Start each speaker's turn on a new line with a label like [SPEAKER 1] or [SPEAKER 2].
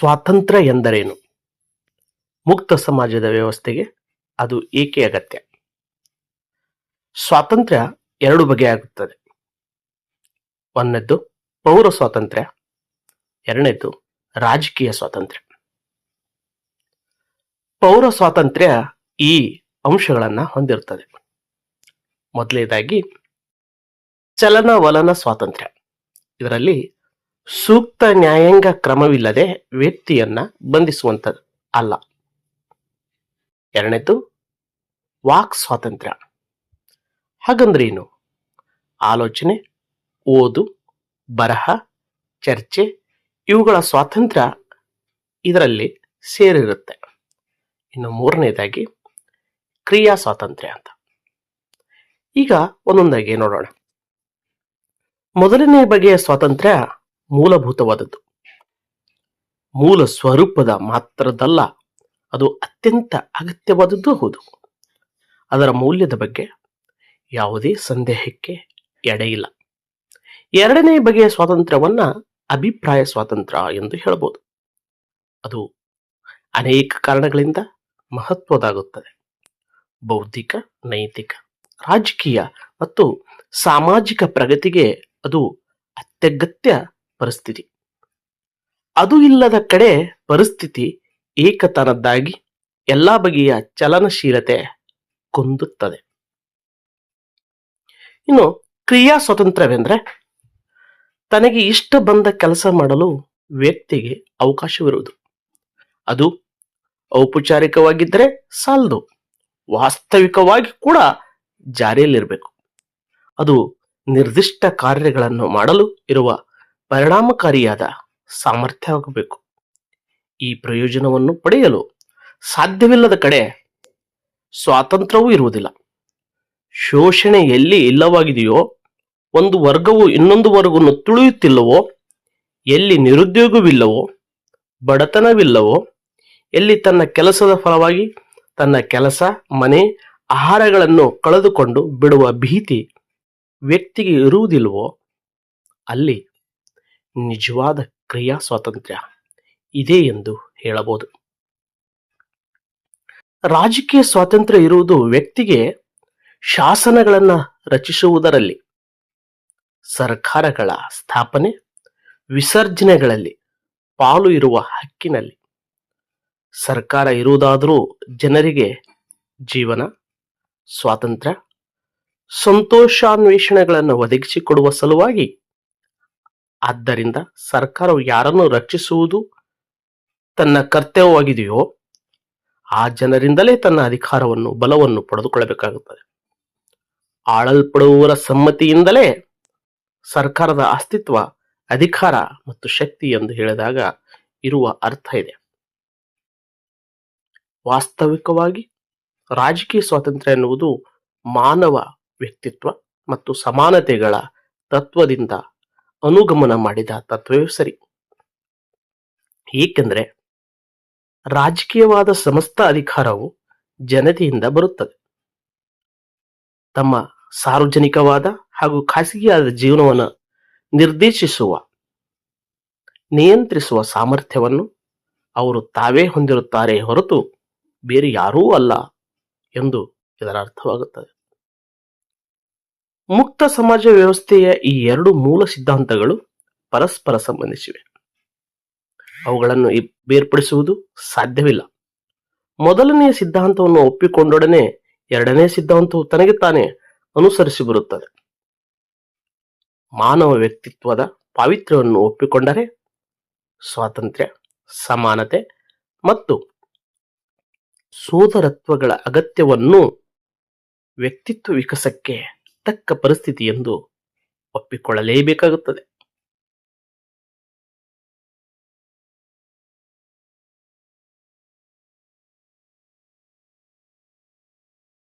[SPEAKER 1] ಸ್ವಾತಂತ್ರ್ಯ ಎಂದರೇನು? ಮುಕ್ತ ಸಮಾಜದ ವ್ಯವಸ್ಥೆಗೆ ಅದು ಏಕೆ ಅಗತ್ಯ? ಸ್ವಾತಂತ್ರ್ಯ ಎರಡು ಬಗೆಯಾಗುತ್ತದೆ ಒಂದನೇದ್ದು ಪೌರ ಸ್ವಾತಂತ್ರ್ಯ ಎರಡನೇದ್ದು ರಾಜಕೀಯ ಸ್ವಾತಂತ್ರ್ಯ. ಪೌರ ಸ್ವಾತಂತ್ರ್ಯ ಈ ಅಂಶಗಳನ್ನ ಹೊಂದಿರುತ್ತದೆ. ಮೊದಲನೇದಾಗಿ ಚಲನವಲನ ಸ್ವಾತಂತ್ರ್ಯ. ಇದರಲ್ಲಿ ಸೂಕ್ತ ನ್ಯಾಯಾಂಗ ಕ್ರಮವಿಲ್ಲದೆ ವ್ಯಕ್ತಿಯನ್ನ ಬಂಧಿಸುವಂಥದ್ದು ಅಲ್ಲ. ಎರಡನೇದು, ವಾಕ್ ಸ್ವಾತಂತ್ರ್ಯ. ಹಾಗಂದ್ರೆ ಏನು? ಆಲೋಚನೆ, ಓದು, ಬರಹ, ಚರ್ಚೆ, ಇವುಗಳ ಸ್ವಾತಂತ್ರ್ಯ ಇದರಲ್ಲಿ ಸೇರಿರುತ್ತೆ. ಇನ್ನು ಮೂರನೇದಾಗಿ, ಕ್ರಿಯಾ ಸ್ವಾತಂತ್ರ್ಯ ಅಂತ. ಈಗ ಒಂದೊಂದಾಗಿ ನೋಡೋಣ. ಮೊದಲನೇ ಬಗೆಯ ಸ್ವಾತಂತ್ರ್ಯ ಮೂಲಭೂತವಾದದ್ದು. ಮೂಲ ಸ್ವರೂಪದ ಮಾತ್ರದಲ್ಲ, ಅದು ಅತ್ಯಂತ ಅಗತ್ಯವಾದದ್ದು ಹೌದು. ಅದರ ಮೌಲ್ಯದ ಬಗ್ಗೆ ಯಾವುದೇ ಸಂದೇಹಕ್ಕೆ ಎಡೆಯಿಲ್ಲ ಎರಡನೇ ಬಗೆಯ ಸ್ವಾತಂತ್ರ್ಯವನ್ನ ಅಭಿಪ್ರಾಯ ಸ್ವಾತಂತ್ರ್ಯ ಎಂದು ಹೇಳಬಹುದು ಅದು ಅನೇಕ ಕಾರಣಗಳಿಂದ ಮಹತ್ವದಾಗುತ್ತದೆ. ಬೌದ್ಧಿಕ, ನೈತಿಕ, ರಾಜಕೀಯ ಮತ್ತು ಸಾಮಾಜಿಕ ಪ್ರಗತಿಗೆ ಅದು ಅತ್ಯಗತ್ಯ ಪರಿಸ್ಥಿತಿ. ಅದು ಇಲ್ಲದ ಕಡೆ ಪರಿಸ್ಥಿತಿ ಏಕತನದ್ದಾಗಿ ಎಲ್ಲ ಬಗೆಯ ಚಲನಶೀಲತೆ ಕುಂದುತ್ತದೆ. ಇನ್ನು ಕ್ರಿಯಾ ಸ್ವಾತಂತ್ರ್ಯವೆಂದ್ರೆ ತನಗೆ ಇಷ್ಟ ಬಂದ ಕೆಲಸ ಮಾಡಲು ವ್ಯಕ್ತಿಗೆ ಅವಕಾಶವಿರುವುದು. ಅದು ಔಪಚಾರಿಕವಾಗಿದ್ದರೆ ಸಾಲದು, ವಾಸ್ತವಿಕವಾಗಿ ಕೂಡ ಜಾರಿಯಲ್ಲಿರಬೇಕು. ಅದು ನಿರ್ದಿಷ್ಟ ಕಾರ್ಯಗಳನ್ನು ಮಾಡಲು ಇರುವ ಪರಿಣಾಮಕಾರಿಯಾದ ಸಾಮರ್ಥ್ಯವಾಗಬೇಕು ಈ ಪ್ರಯೋಜನವನ್ನು ಪಡೆಯಲು ಸಾಧ್ಯವಿಲ್ಲದ ಕಡೆ ಸ್ವಾತಂತ್ರ್ಯವೂ ಇರುವುದಿಲ್ಲ. ಶೋಷಣೆ ಎಲ್ಲಿ ಇಲ್ಲವಾಗಿದೆಯೋ, ಒಂದು ವರ್ಗವು ಇನ್ನೊಂದು ವರ್ಗವನ್ನು ತುಳಿಯುತ್ತಿಲ್ಲವೋ, ಎಲ್ಲಿ ನಿರುದ್ಯೋಗವಿಲ್ಲವೋ, ಬಡತನವಿಲ್ಲವೋ, ಎಲ್ಲಿ ತನ್ನ ಕೆಲಸದ ಫಲವಾಗಿ ತನ್ನ ಕೆಲಸ, ಮನೆ, ಆಹಾರಗಳನ್ನು ಕಳೆದುಕೊಂಡು ಬಿಡುವ ಭೀತಿ ವ್ಯಕ್ತಿಗೆ ಇರುವುದಿಲ್ಲವೋ, ಅಲ್ಲಿ ನಿಜವಾದ ಕ್ರಿಯಾ ಸ್ವಾತಂತ್ರ್ಯ ಇದೆ ಎಂದು ಹೇಳಬಹುದು. ರಾಜಕೀಯ ಸ್ವಾತಂತ್ರ್ಯ ಇರುವುದು ವ್ಯಕ್ತಿಗೆ ಶಾಸನಗಳನ್ನು ರಚಿಸುವುದರಲ್ಲಿ, ಸರ್ಕಾರಗಳ ಸ್ಥಾಪನೆ, ವಿಸರ್ಜನೆಗಳಲ್ಲಿ ಪಾಲು ಇರುವ ಹಕ್ಕಿನಲ್ಲಿ. ಸರ್ಕಾರ ಇರುವುದಾದರೂ ಜನರಿಗೆ ಜೀವನ, ಸ್ವಾತಂತ್ರ್ಯ, ಸಂತೋಷಾನ್ವೇಷಣೆಗಳನ್ನು ಒದಗಿಸಿಕೊಡುವ ಸಲುವಾಗಿ ಆದ್ದರಿಂದ ಸರ್ಕಾರವು ಯಾರನ್ನು ರಕ್ಷಿಸುವುದು ತನ್ನ ಕರ್ತವ್ಯವಾಗಿದೆಯೋ ಆ ಜನರಿಂದಲೇ ತನ್ನ ಅಧಿಕಾರವನ್ನು, ಬಲವನ್ನು ಪಡೆದುಕೊಳ್ಳಬೇಕಾಗುತ್ತದೆ. ಆಳಲ್ಪಡುವವರ ಸಮ್ಮತಿಯಿಂದಲೇ ಸರ್ಕಾರದ ಅಸ್ತಿತ್ವ, ಅಧಿಕಾರ ಮತ್ತು ಶಕ್ತಿ ಎಂದು ಹೇಳಿದಾಗ ಇರುವ ಅರ್ಥ ಇದೆ. ವಾಸ್ತವಿಕವಾಗಿ ರಾಜಕೀಯ ಸ್ವಾತಂತ್ರ್ಯ ಎನ್ನುವುದು ಮಾನವ ವ್ಯಕ್ತಿತ್ವ ಮತ್ತು ಸಮಾನತೆಗಳ ತತ್ವದಿಂದ ಅನುಗಮನ ಮಾಡಿದ ತತ್ವವೇ ಸರಿ. ಏಕೆಂದರೆ ರಾಜಕೀಯವಾದ ಸಮಸ್ತ ಅಧಿಕಾರವು ಜನತೆಯಿಂದ ಬರುತ್ತದೆ. ತಮ್ಮ ಸಾರ್ವಜನಿಕವಾದ ಹಾಗೂ ಖಾಸಗಿಯಾದ ಜೀವನವನ್ನು ನಿರ್ದೇಶಿಸುವ, ನಿಯಂತ್ರಿಸುವ ಸಾಮರ್ಥ್ಯವನ್ನು ಅವರು ತಾವೇ ಹೊಂದಿರುತ್ತಾರೆ ಹೊರತು ಬೇರೆ ಯಾರೂ ಅಲ್ಲ ಎಂದು ಇದರ ಅರ್ಥವಾಗುತ್ತದೆ. ಮುಕ್ತ ಸಮಾಜ ವ್ಯವಸ್ಥೆಯ ಈ ಎರಡು ಮೂಲ ಸಿದ್ಧಾಂತಗಳು ಪರಸ್ಪರ ಸಂಬಂಧಿಸಿವೆ. ಅವುಗಳನ್ನು ಬೇರ್ಪಡಿಸುವುದು ಸಾಧ್ಯವಿಲ್ಲ. ಮೊದಲನೆಯ ಸಿದ್ಧಾಂತವನ್ನು ಒಪ್ಪಿಕೊಂಡೊಡನೆ ಎರಡನೇ ಸಿದ್ಧಾಂತವು ತನಗೆ ತಾನೇ ಅನುಸರಿಸಿ ಬರುತ್ತದೆ. ಮಾನವ ವ್ಯಕ್ತಿತ್ವದ ಪಾವಿತ್ರ್ಯವನ್ನು ಒಪ್ಪಿಕೊಂಡರೆ ಸ್ವಾತಂತ್ರ್ಯ, ಸಮಾನತೆ ಮತ್ತು ಸೋದರತ್ವಗಳ ಅಗತ್ಯವನ್ನು ವ್ಯಕ್ತಿತ್ವ ವಿಕಾಸಕ್ಕೆ ತಕ್ಕ ಪರಿಸ್ಥಿತಿ ಎಂದು ಒಪ್ಪಿಕೊಳ್ಳಲೇಬೇಕಾಗುತ್ತದೆ.